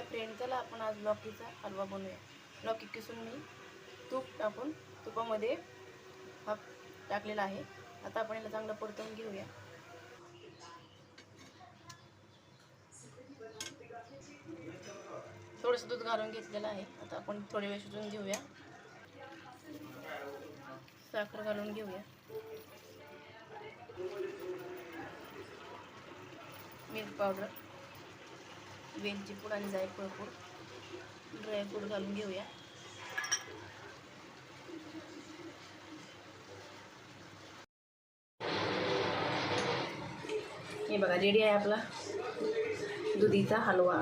Hi friend चला आपण आज लॉकीचा हलवा बनवूया. लॉकी किसून मी तूप टाकून तुपामध्ये हा टाकलेला आहे. आता आपण याला चांगलं परतवून घेऊया. थोडंसं दूध घालून घेतलेलं आहे. आता आपण थोडे वेळ शिजवून घेऊया. साखर घालून घेऊया. Milk powder. वेलची पूड आणि जायफळ पूड. ड्रायफ्रूट घालून घेऊया. हे बघा रेडी आहे आपला दुधीचा हलवा.